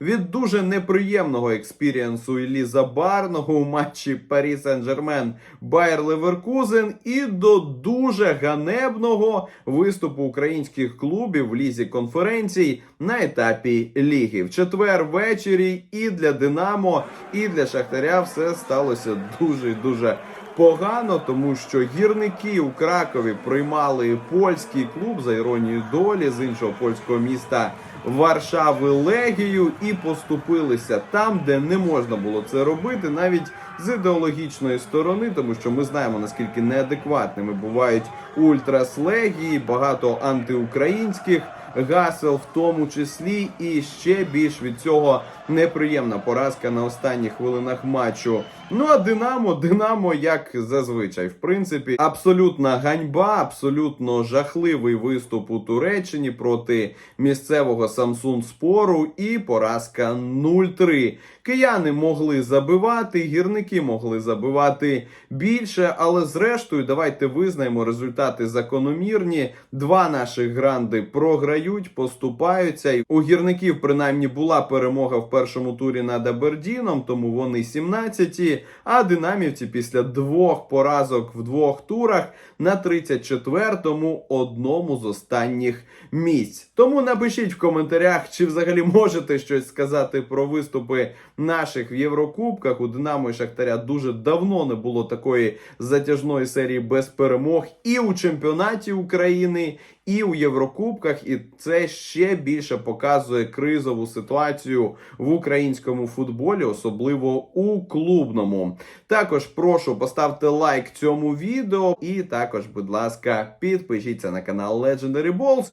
від дуже неприємного експірієнсу Іллі Забарного у матчі Парі Сен-Жермен Байер Леверкузен і до дуже ганебного виступу українських клубів в лізі конференцій на етапі ліги. В четвер ввечері і для Динамо, і для Шахтаря все сталося дуже дуже погано, тому що гірники у Кракові приймали польський клуб за іронією долі з іншого польського міста. Варшави Легію і поступилися там, де не можна було це робити, навіть з ідеологічної сторони, тому що ми знаємо наскільки неадекватними бувають ультрас Легії, багато антиукраїнських гасел, в тому числі, і ще більш від цього неприємна поразка на останніх хвилинах матчу. Ну а Динамо, Динамо, як зазвичай, в принципі, абсолютна ганьба, абсолютно жахливий виступ у Туреччині проти місцевого Самсун Спору і поразка 0-3. Кияни могли забивати, гірники могли забивати більше, але зрештою, давайте визнаємо результати закономірні. Два наших гранди програють, поступаються. У гірників принаймні була перемога в першому турі над Абердіном, тому вони 17-ті. А динамівці після двох поразок в двох турах на 34-му одному з останніх місць. Тому напишіть в коментарях, чи взагалі можете щось сказати про виступи наших в Єврокубках. У Динамо і Шахтаря дуже давно не було такої затяжної серії без перемог і у чемпіонаті України, і у Єврокубках. І це ще більше показує кризову ситуацію в українському футболі, особливо у клубному. Також прошу поставте лайк цьому відео, і також, будь ласка, підпишіться на канал Legendary Balls.